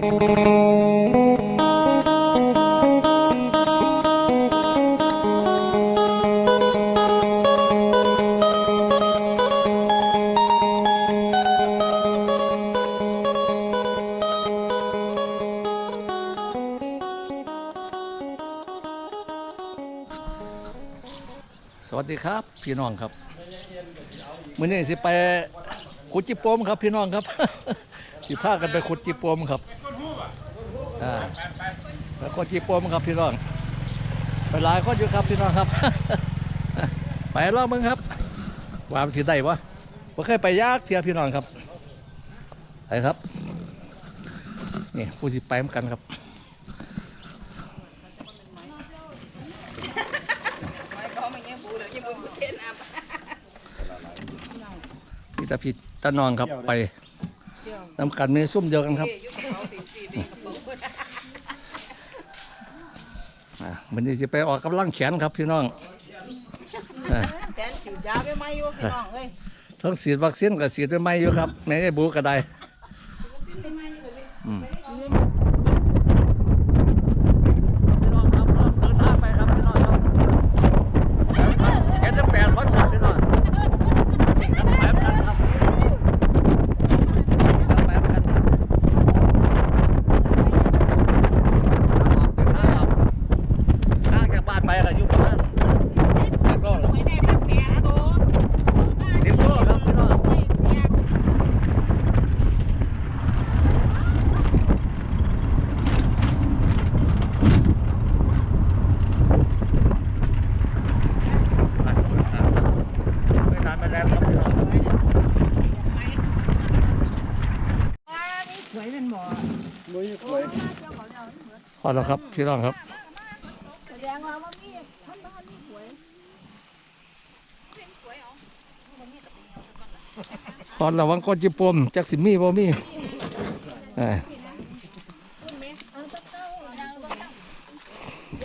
สวัสดีครับพี่น้องครับมื้อนี้สิไปขุดจิโปมครับพี่น้องครับ สิพากันไปขุดจิโปมครับ แล้วก็จิโปมครับพี่น้องไปหลายคนอยู่ครับพี่น้องครับ ไปรอบมึงครับวามสิได้วะบ่เคยไปยากเทียพี่น้องครับไปครับนี่ผู้สิไปเหมือนกันครับพี่ตาพี่ตานองครับไปนำกันมีซุ่มเดียวกันครับอะ มันจะไปออกกำลังแขนครับพี่น้องอะแทนฉีดยาไปไหมอยู่พี่น้องเอ้ยทั้งฉีดวัคซีนกับฉีดไปไม่อยู่ครับแม่ไอ้บูก็ได้อืมพี่น้องครับเดินทางไปครับพี่น้องครับเจ็ดถึงแปดคนครับพี่น้องไปเหมือนกันครับไปเหมือนกันครับห่างจากบ้านไปก็อยู่ประมาณสิบโลหรอ ไม่ได้พักแม่โต สิบโลครับพี่น้องไม่นานไม่แล้วครับพี่น้อง หวยเป็นหมอ พอแล้วครับพี่น้องครับแสดงว่ามันมีท่านบ้านมีหวยตอนระวังก้อนจิปมจักสิมีบ่มี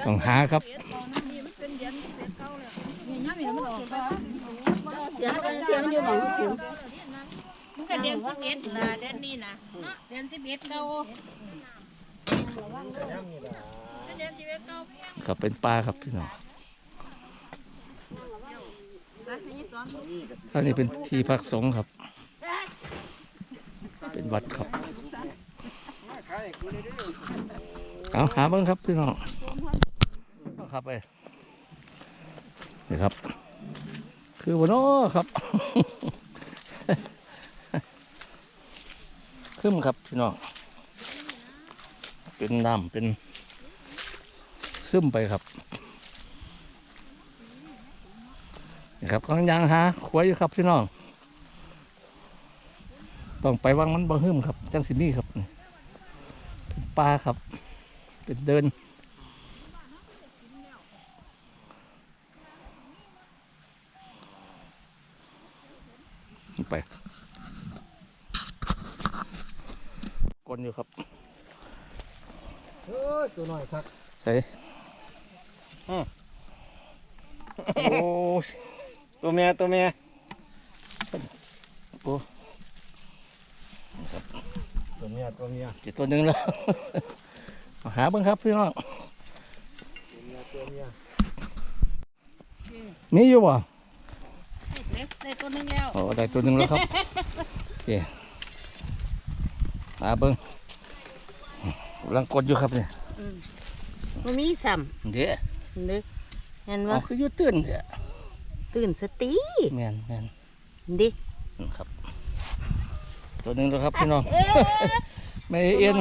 ต้องหาครับเสียกันเสียมันอยู่หนองสิวมันก็เดือนสิบเอ็ดละเดือนนี้นะเดือนสิบเอ็ดเก้าเดือนสิบเอ็ดเก้าเพียง ครับเป็นปลาครับพี่น้องท่างนี้เป็นที่พักสงฆ์ครับ เป็นวัดครับ เอาหาเบิ้งครับพี่น้องเอาครับไปนี่ครับ คือวันน้อครับ ขึ้นครับพี่น้อง เป็นน้ำเป็น ซึมไปครับนี่ครับกำลังยางหาขวายอยู่ครับพี่น้อง ต้องไปวางมันบ่หึมครับ จังสิมีครับนี่เป็นปลาครับ เป็นเดินไปกลนอยู่ครับเฮ้ยตัวหน่อยครับใส่อืม โอ้ยตัวเมียตัวเมียโอ้ตัวเมียตัวเมียเจ็ดตัวหนึ่งแล้วเอาหาเบ้างครับพี่น้องตัวเมียตัวเมียมีอยู่บ่ได้ตัวหนึงแล้วโอ้ได้ตัวหนึ่งแล้วครับโอเคหาเบิ้งกำลังกดอยู่ครับเนี่ยมันมีสัมเดี๋ยว นึกเห็นเอาว่าคืออยู่ตื่นเดี๋ยวตื่นสติแมนแมนดินั่นครับ ตัวหนึ่งแล้วครับพี่น้อง ไม่เอ็น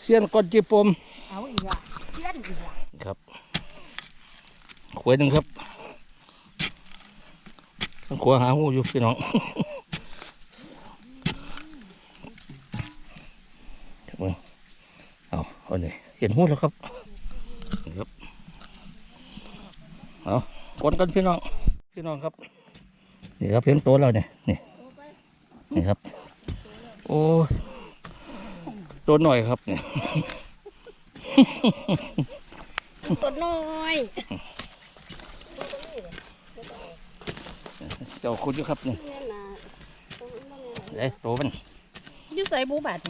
เสียนกดจีปมเอาอีกอะเสี้ยนอีกอะครับขวยหนึ่งครับต้องขวหาหูอยู่พี่น้องครับผมเอาเอานี่เห็นหูแล้วครับนี่ครับ เอากดกันพี่น้อง พี่น้องครับ นี่ครับเห็นตัวแล้วเนี่ย นี่ นี่ครับ โอ้ยตัวหน่อยครับเนี่ยตัวน้อย เจ้าคุณอยู่ครับนี่เอ้ยโตมันอยุ่ใส่บูบัด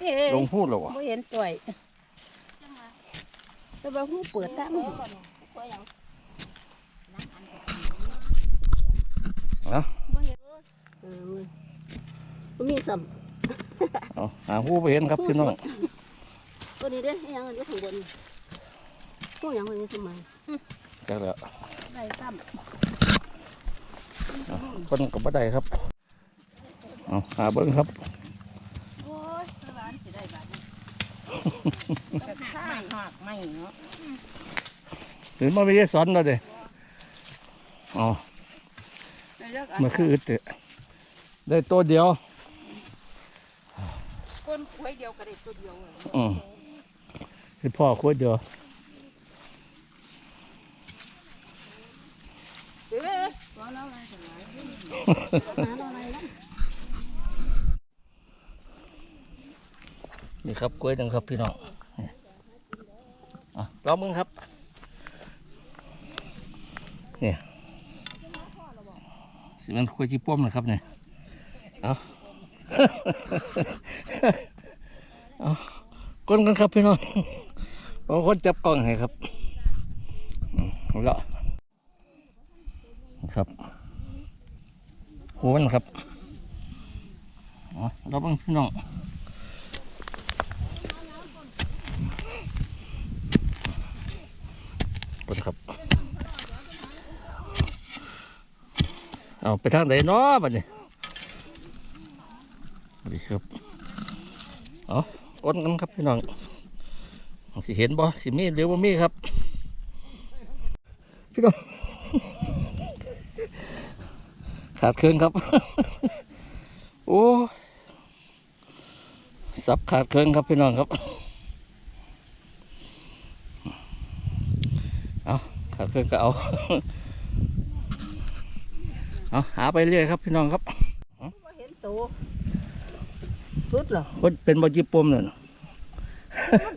เอ้ยลงพูดหรอวะบ่เห็นตัวยแต่ว่าหูเปิดตั้ง เอาเออมันมีสัมเอาหาผู้ไปเห็นครับพี่น้องตัวนี้เด้อยังอยู่ข้างบนพวกยังคนนี้สมัยจักแล้วได้ซ้เอาคนกับบ่ได้ครับเอาหาเบิ้งครับำโอ้ยสวรรค์สิได้บาดนี้กระทากหักไม่เนาะหรือมาไม่ได้สอนเราเด้อ๋อได้ยักอัน มันคืออึดเด้ได้ตัวเดียวคนควยเดียวก็ได้ตัวเดียวเลยอืมคือพ่อคุยเดียวเอ้ยร้อนแล้วอะไรกันหาอะไรแล้วนี่ครับกล้วยดังครับพี่น้องนี่อะลองมึงครับ เนี่ย สิมันคุยจีป้อมนะครับเนี่ยเอาเอาก้นกันครับพี่น้องบางคนจับกล้องให้ครับอืมเอาละครับหัวมันครับอ๋อเราบ้างพี่น้องขอบคุณครับ เอาไปทางไหนเนาะบัดนี้ดีครับเอาอ้นกันครับพี่น้องสิเห็นบ่สิมีหรือบ่มีครับ พี่น้องขาดเครื่องครับ โอ้สับขาดเครื่องครับพี่น้องครับเอาขาดเครื่องก็เอา เอาหาไปเรื่อยครับพี่น้องครับบ่เห็นตัวสุดเหรอคนเป็นบอจีปมเนี่ย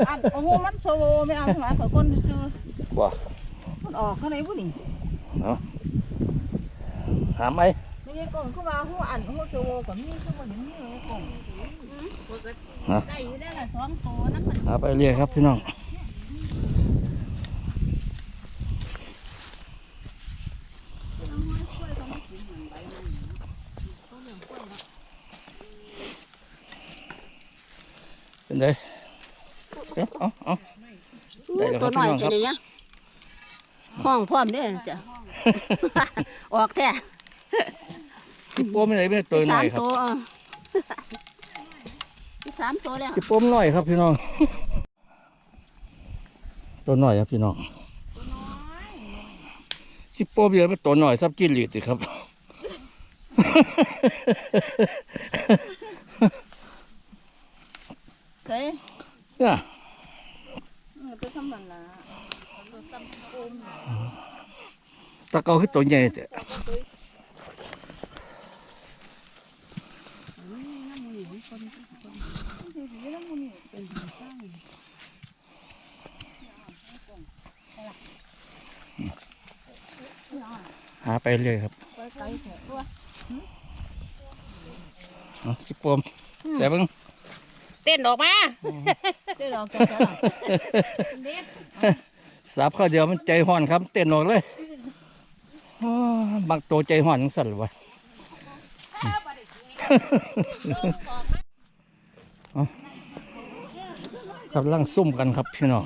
อันโอ้โหมันโซโวไม่เอาหลายกว่าคนซื้อบ่มันออกข้างในบุนี่เอาหาไหมไม่ใช่กล่องคือว่าหัวอันหัวโซโวกับมีคือว่าอย่างนี้เลยกล่องได้อยู่ได้ละสองตัวนั่นมันหาไปเรื่อยครับพี่น้อง ไงเอ้าเอาเอาได้แล้วคตัรัวบน้อยพี่น้องครับเป็นอย่างเงี้ยห้องพร้อมเด้อจ้ะ ออกแท้จีปมไม่ไหนเป็นตัวหน่อยครับสามตัวเออมีสามตัวแล้วจีปมหน่อยครับพี่น้อง ตัวหน่อยครับพี่น้องจีปมเยอะเป็นตัวหน่อยซับกินหลีดสิครับ เฮ้ยเนี่ยไปทำมันละตะเกาคือตัวใหญ่เจ้ะหาไปเรื่อยครับเอาจิปมแต่เบิ่ง เต้นออกมาเต้นออกจากกันเด็ดสับข้าวเดียวมันใจห่อนครับ เต้นออกเลยบางตัวใจห่อนจังสั่นเลยวะกำลังซุ่มกันครับพี่น้อง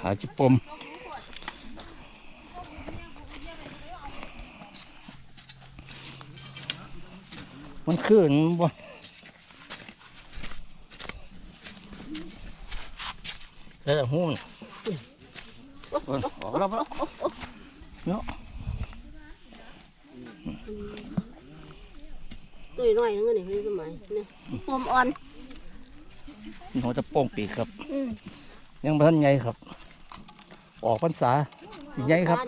หาจิปม มันขึ้นบ่ได้แต่หูนออกแล้วเนาะตัวน้อยนึงนี่เป็นสมัยนี่ปมอ่อนหัวจะโป้งปีกครับ ยังบ่ทันใหญ่ครับ ออกพรรษาสิใหญ่ครับ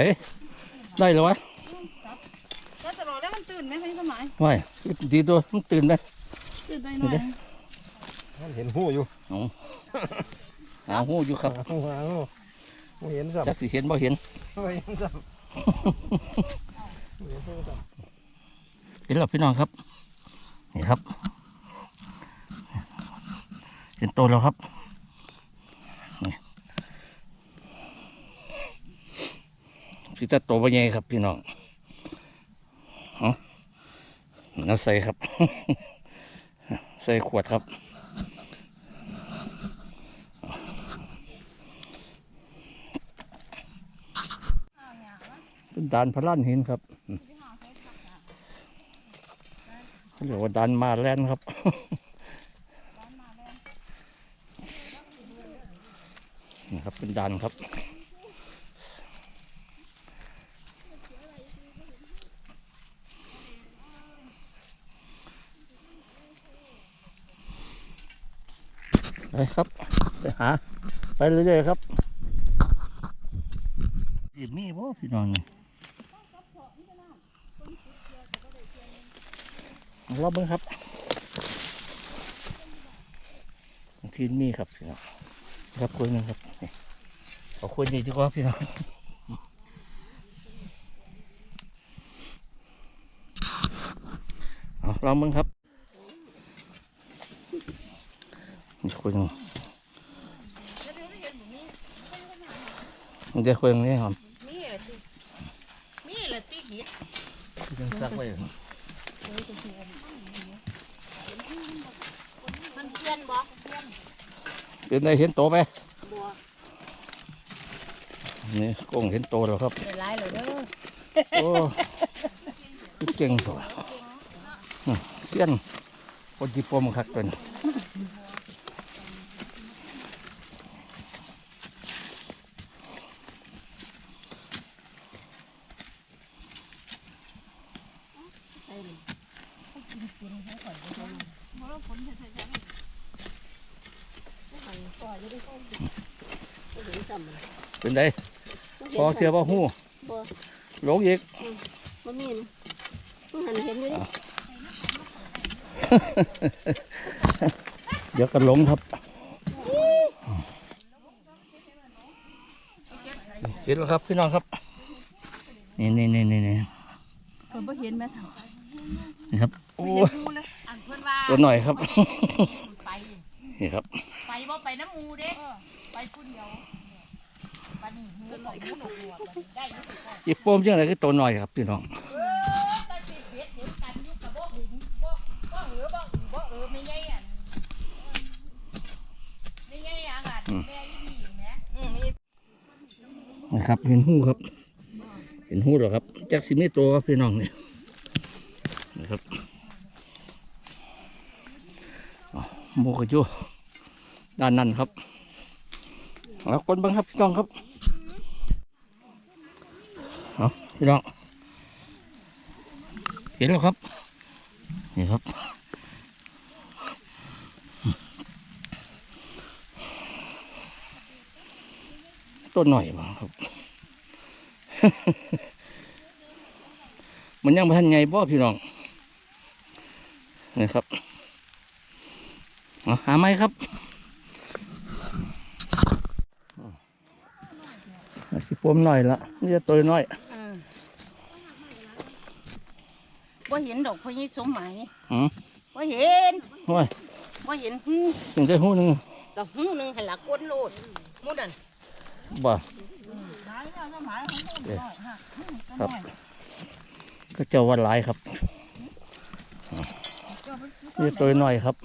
านนี่ล้างสิตัวใหญ่เด้ได้แล้ววะก็จะรอแล้วมันตื่นไหมพี่สมัยไม่ดีตัวมันตื่นไหมตื่นได้หน่อยมันเห็นหูอยู่หาหูอยู่ครับหาหูหาหูบ่เห็นสับจักสิเห็นบ่เห็นบ่เห็นสับบ่เห็นหูสับเห็นแล้วพี่น้องครับนี่ครับ เห็นโตแล้วครับ พี่ตาโตบ่ใหญ่ครับ พี่น้องเอาน้ำใส่ครับ ใส่ขวดครับเป็นดานพระล้านหินครับเขาเรียกว่าดันมาแลนด์ครับนี่ครับเป็นดันครับ ไปครับ ไปหา ไปเรื่อยๆครับสิมีบ่พี่น้องรอบเบิ้งครับทีนี่ครับพี่น้องครับคุยหนึ่งครับนี่เอาคุยนี่ดีกว่าพี่น้องเอาลองเบิ้งครับนี่คุยหนึงมัน จะคุยอย่งนี้ครับมีละติมีละติหิดยังซักไว้มันเพื่อนบ่เป็นไงเห็นโตไหมบัวนี่กงเห็นโตแล้วครับได้หลายเลยเด้อโอ้ยเก่งตัวเสี้ยนคนจีปมคักเป็น เป็นไงพอเชื่อว่าหู้บัวหลงอีกมันมีนะมันหันเห็นอยู่ดิเดี๋ยวกันหลงครับเห็นแล้วครับพี่น้องครับนี่นี่นี่นี่นี่เพิ่นบ่เห็นแม่เฒ่านี่ครับโอ้ยดูเลยอันเพิ่นว่าตัวหน่อยครับไปนี่ครับ ไปบ่ไปน้ำหมูเด้ไปผู้เดียว บัดนี้หูของหูหนวกหัวบัดนี้ได้อยู่สิพ่ออีโปมจังไรคือตัวหน่อยครับพี่น้องเออตาสิเฮ็ดเห็นกันอยู่กับบ่เห็นบ่บ่เออบ่บ่เออไม่ใหญ่อันไม่ใหญ่อันอันแม่อีนี่แหมอืมมีนะครับเห็นหูครับ เห็นหูแล้วครับจากสิมีตัวครับพี่น้องเนี่ยนะครับอ๋อโมกอยู่ด้านนั้นครับแล้วคนบังครับพี่น้องครับ เอาพี่น้องเห็นแล้วครับ นี่ครับต้นหน่อยมาครับ มันยังไม่ทันไงบ่พี่น้องนี่ครับเอาหาไหมครับสิปมหน่อยละนี่จะตัวน้อย บ่เห็นดอกพญสมหมายอืมบ่เห็นโอ้ยบ่เห็นหูถึงได้หูหนึ่งก็หูหนึงให้ละก้นโลดหมุดันบ่หายว่าก็หมายของหูน้อยฮะครับ ก็เจ้าวันหลายครับนี่ตัวน้อยครับ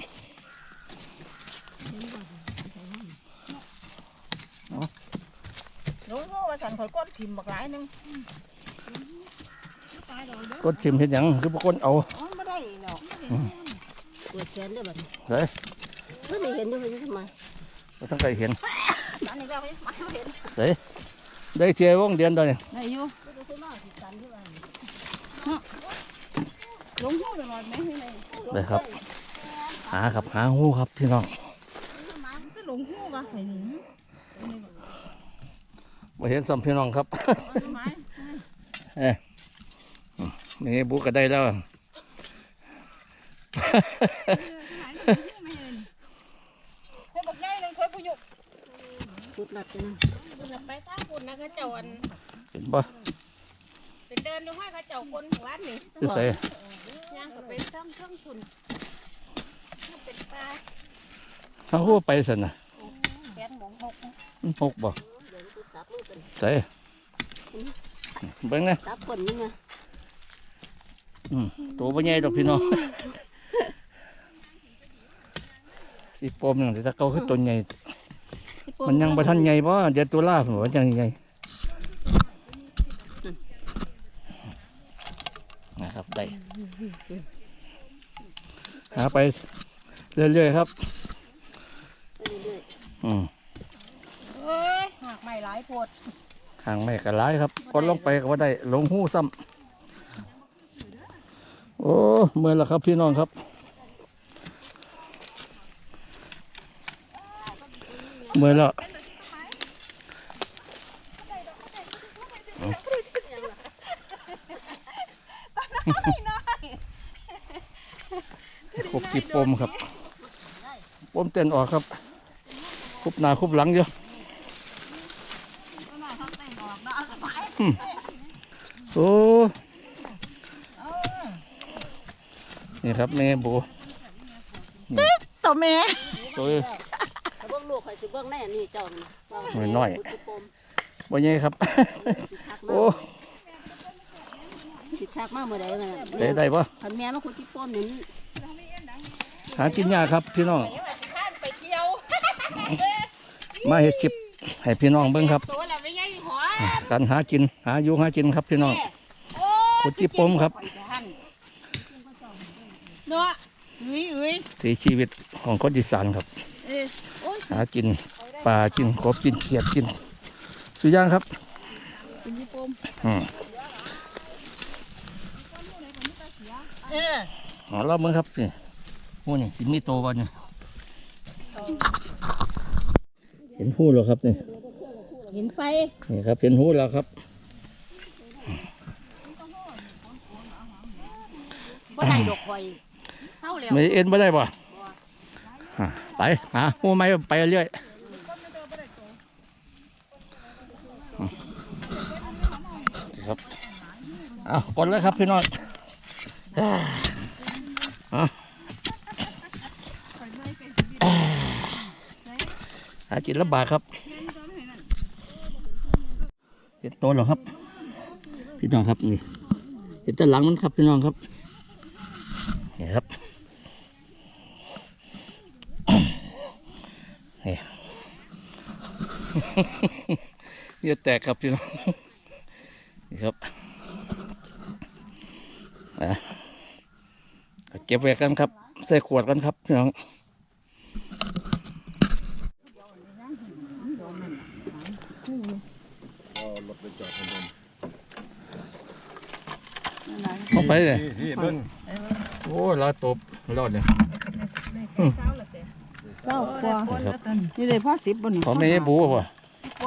หลวงพ่อว่าสันข่อยก้นถิ่มบักหลายหนึง กดชิมเห็นหยังคือพวกคนเอาอ๋อบ่ได้เนาะปวดแขนด้วยบัดนี้เฮ้ยเพิ่นไม่เห็นด้วยเพิ่นทำไมบ่ทั้งใครเห็นอันนี้ก็ไม่ไม่เห็นเฮ้ยได้เทียวงเดือนตอนนี้ได้อยู่หลวงพ่อจะนอนไหมให้เลยได้ครับ หาครับหาหูครับพี่น้องก็หลวงพ่อว่าให้หนีมาเห็นสัมพี่น้องครับเอาทำไม นี่บุกก็ได้แล้ว ให้บักใหญ่นึงเคยผู้หยุกขุดหลัดกันนะคุณน่ะไปทางคุณนะเขาเจ้าอันเห็นบ่เป็นเดินดูให้เขาเจ้าคนของร้านนี่คือใส่ย่างก็ไปซ่อมเครื่องทุนเป็นปลาทั้งคู่ไปสันน่ะแกนหมองหกมันหกบ่เดี๋ยวกูสับมือกันใส่เบิ่งนะสับคนนึงนะอืม ตัวบ่ใหญ่ดอกพี่น้องสิปมนั่นสิถ้าเก่าคือตัวใหญ่ มันยังบ่ทันใหญ่บ่เดี๋ยวตัวล่าผมว่าจังใหญ่นะครับได้หาไปเรื่อยๆครับไปเรื่อยอืมเอ้ยหากไม่หลายปวดห่างไม่กระไรครับกดลงไปก็ว่าได้ลงหู้ซ้ำ โอ้เมื่อยแล้วครับพี่น้องครับ เมื่อยแล้วคุบจีบปมครับปมเต้นออกครับคุบหน้าคุบหลังเยอะโอ้ นี่ครับแม่โบตัวแม่ตัวๆถ้าเบิ่งลูกข่อยสิเบิ่งแน่นี่เจ้านี่ว่าน้อยๆขุดจิปมบ่ใหญ่ครับสิทักมาโอ้สิทักมาเมื่อใดมันได้ได้ปะพันแม่มาขุดจิปมนี่หากินยากครับพี่น้องข้านไปเที่ยวมาเฮ็ดชิปให้พี่น้องเบิ่งครับตัวละไม่ใหญ่หัวการหากินหาอยู่หากินครับพี่น้องโอ้ขุดจิปมครับ เนาะเอ้ยเอ้ยสีชีวิตของคนอีสานครับ เอ้ยโอ้ยหากินปลากินกบกินเขียดกิน สุดย่างครับเป็นยี่ปมอืมเออเอาเราเบิ่งครับนี่โอ้นี่สิมีโตบ่เนี่ยเห็นหูแล้วครับนี่เห็นไฟนี่ครับเห็นหูแล้วครับบ่ได้ดอกข่อย เฮาแล้วไม่เอ็นไม่ได้ป่ะอะไปหาหูไม้ไปเรื่อยครับเอากดเลยครับพี่น้องอ่าเอาหาจิตลำบากครับเห็ดโตแล้วครับ พี่น้องครับนี่เห็ดแต่หลังมันครับพี่น้องครับนี่ครับ นี่ เยอะแตกครับพี่น้องนี่ครับเก็บไว้กันครับ ใส่ขวดกันครับพี่น้องเข้าไปเลยโอ้ลาตบรอดเลยเก้ากว่านี่เลยพ่อสิบบนขอไม่ให้บู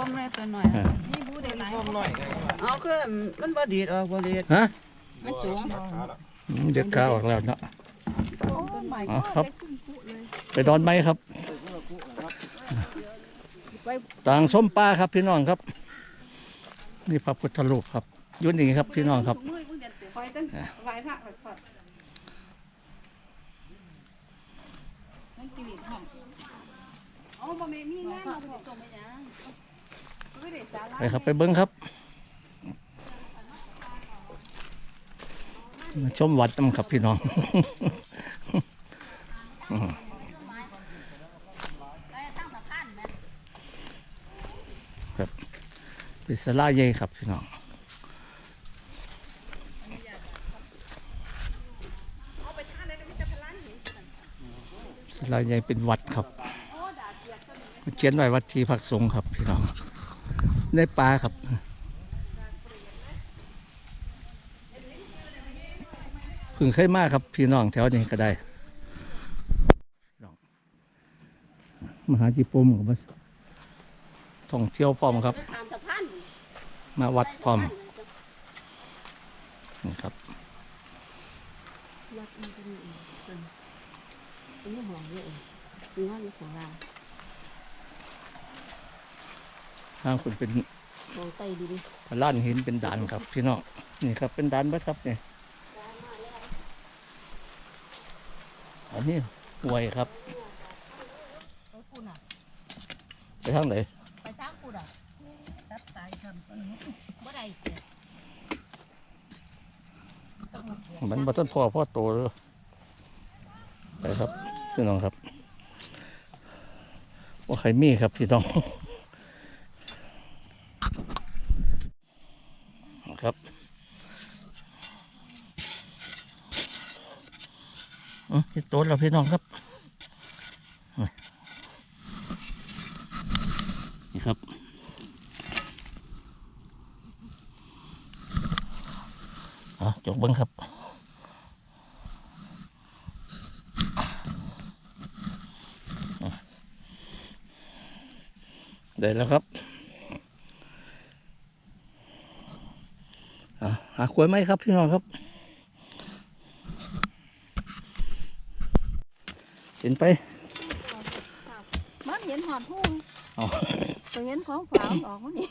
ป่ะปมแม่ตัวหน่อยนี่บูได้หลายหน่อยเอาคือมันบ่ดีดออกบ่ดีดฮะมันสูงอืมเด็ดขาออกแล้วเนาะต้นไม้อ๋อครับไปดอนไม้ครับต่างส้มปลาครับพี่น้องครับ นี่พระพุทธรูปครับอยุ่นี่ครับพี่น้องครับ มือมึงจะคอยตั้งไหวพระไหวพระนั่นกินห้องอ๋อบ่แม่มีงานบ่ได้ส่งไปหยังคือ ไปครับไปเบิ้งครับมาชมวัดน้ำครับพี่น้องครับเป็นสลาใหญ่ครับพี่น้องสลาใหญ่เป็นวัดครับเขียนไว้วัดทีพักสงฆ์ครับพี่น้อง ในป่าครับพึ่งเคยมากครับ พี่น้องแถวนี้ก็ได้มหาจิปมกับท่องเที่ยวพร้อมครับ มาวัดพร้อมนี่ครับวัดมันเป็นอันนี้หอมเยอะมีว่ามีของลา ทางคุณเป็นมองไตดีดิล้านหินเป็นด่านครับพี่น้องนี่ครับเป็นด่านบัดครับนี่อันนี้หวยครับไปกูน่ะไปทางไหนไปทางกูน่ะตัดสายทำต้นนี้บ่ได้เสียต้องมาเสียมันบัต้นพ่อพ่อโตเลยไปครับพี่น้องครับว่าใครมีครับพี่น้องครับ อ๋อที่โต๊ะเราพี่น้องครับนี่ครับอะจกเบิ้งครับได้แล้วครับอะหาขวยไหมครับพี่น้องครับ เห็ นไปมันเห็นหอดหูอ๋อตัวเห็นของฝาออกมันนี่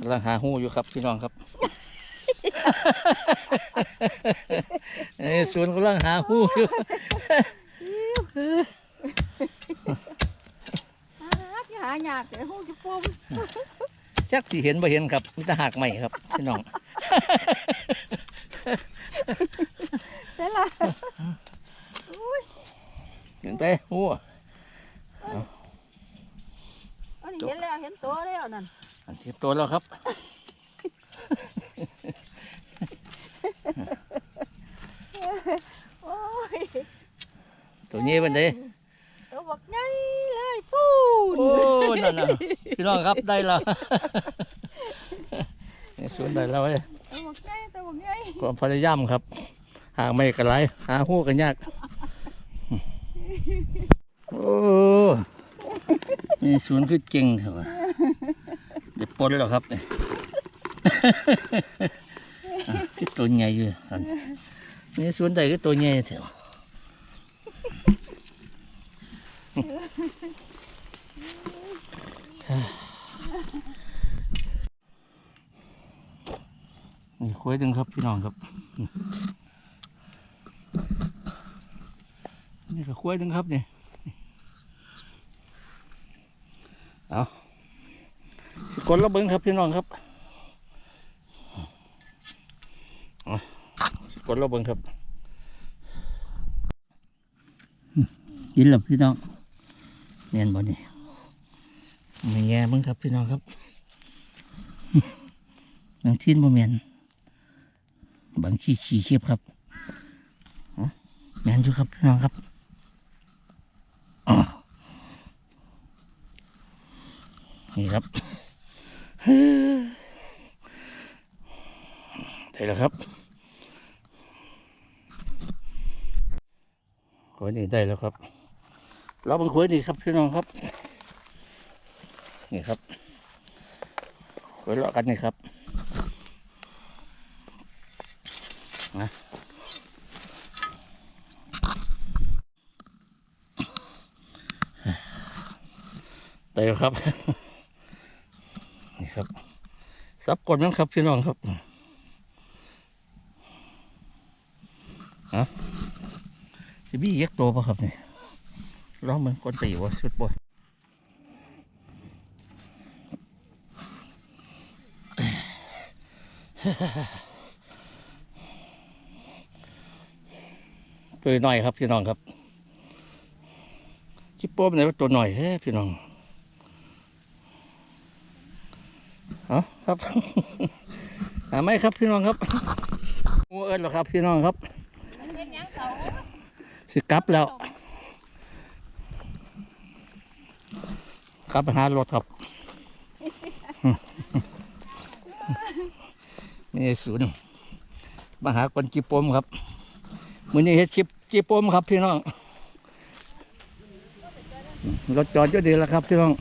กำลังหาหูอยู่ครับพี่น้องครับเอ้ยสวนกำลังหาหูอยู่หาหายากแต่หูจะปมจักสิเห็นบ่เห็นครับมีแต่หักใหม่ครับพี่น้อง ได้ ละเห็นไปหูอันนี้เห็นแล้วเห็นตัวแล้วนั่นอันที่ตัวแล้วครับโอ้ยตัวนี้เป็นไงตัวบักใหญ่เลยปูนโอ้นั่นน่ะพี่น้องครับได้แล้วนี่สวนได้แล้วเว้ยตัวบักใหญ่ตัวบักใหญ่ความพยายามครับ หางไม่กระไรหาหูกันยาก โอ้นี่สวนคือเก่งเถอะวะเดี๋ยวปนแล้วครับเนี่ยคือตัวใหญ่อยู่นี่สวนใดก็ตัวใหญ่เถอะนี่คุยดึงครับพี่น้องครับ ก็คุยดึงครับเนี่ยเอาสิกดระเบิงครับพี่น้องครับเอาสิกดระเบิงครับยินหลับพี่น้องเนียนบ่นี่ไม่แย่มึงครับพี่น้องครับบางทีนบ่เมียนบางขี้ขี้เขียบครับแมนอยู่ครับพี่น้องครับอ๋อ นี่ครับได้แล้วครับขวยนี่ได้แล้วครับ เราบังขวยนี่ครับพี่น้องครับ นี่ครับขวยเลาะกันนี่ครับนะเตยครับ ครับซับกดมั้งครับพี่น้องครับฮะสิบี้เย็กโตปะครับนี่ลองมันกดตีว่าสุดบ่ตัวหน่อยครับพี่น้องครับ ชิปโป้มไหนว่าตัวหน่อยแท้พี่น้อง เอาครับหาไหมครับพี่น้องครับโอ้เอิญหรอครับ พี่น้องครับมันเฮ็ดหยังเขาสิกลับแล้วกลับไปหารถครับนี่ศูนย์มาหาคนจีปมครับมือนี้เฮ็ดชิปจีปมครับพี่น้องรถจอดอยู่ดีแล้วครับพี่น้อง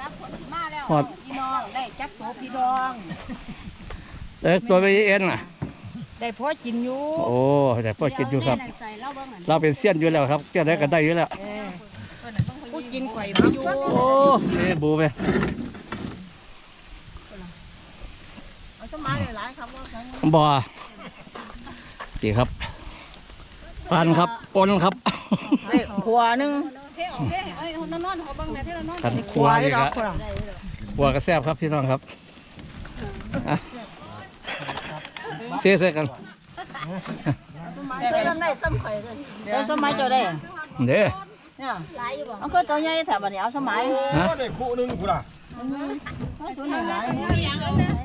จับคนที่มาแล้วฮอดพี่น้องได้จับ ตัวพี่น้องเอ้ยตัวไปเอ็นน่ะไได้พอกินอยู่โอ้แต่พ่อกินอยู่ครับเาแม่นั่นใส่เหล้าเบิ่งหั่นเราเป็นเซียนอยู่แล้วครับเจ้าได้ก็ได้อยู่แล้วเออผู้กินไข่มาอยู่โอ้เอ้บูไปเอาสมัยหลายๆครับว่าครั้งบ่สีครับปานครับปนครับเฮ้ยหัวหนึงเท่ออกเท่เอ้ยเอานอนๆเขาเบิ่งแม่เท่ละนอนขันครัวนี่ครับ ได้เลย ครัวกระแซบครับพี่น้องครับอะเทใส่กันเท่ละได้ซ้ำข่อยเลยเอาสมัยเจ้าได้เด้อ เนี่ยหลายอยู่บ่เอาก็ตัวใหญ่แถวบัดนี้เอาสมัยฮะได้คู่หนึงพุ่นล่ะตัวนี้ห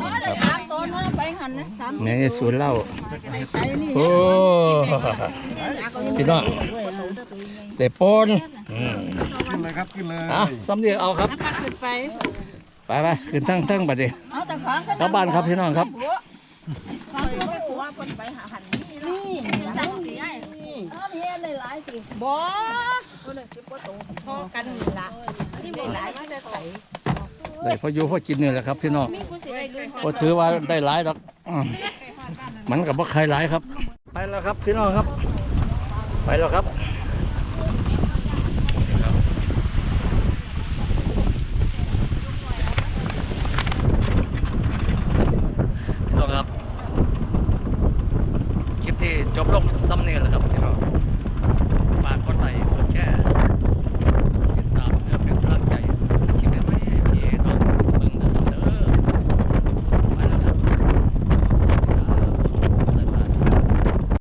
นั่นไปหันนะสามแม่ยายสูนเหล่าใช้นี่โอ้พี่น้องเตะปนอืมกินเลยครับกินเลยเอะสำเนียงเอาครับตักขึ้นไปไปไปขึ้นทั้งทั้งบัดนี้เอาแต่ของกันกลับบ้านครับพี่น้องครับของไปหัวเพิ่นไปหาหันนี่จังสิยายเออมีอันได้หลายสิบ่พอกันนี่ล่ะได้หลายมาแต่ใส่ ได้พออยู่พอกินนี่แหละครับพี่น้องก็ถือว่าได้หลายดอกมันกับว่าใครหลายครับ ไปแล้วครับพี่น้องครับ ไปแล้วครับพี่น้องครับ คลิปที่จบลงซ้ำนี่แหละครับพี่น้อง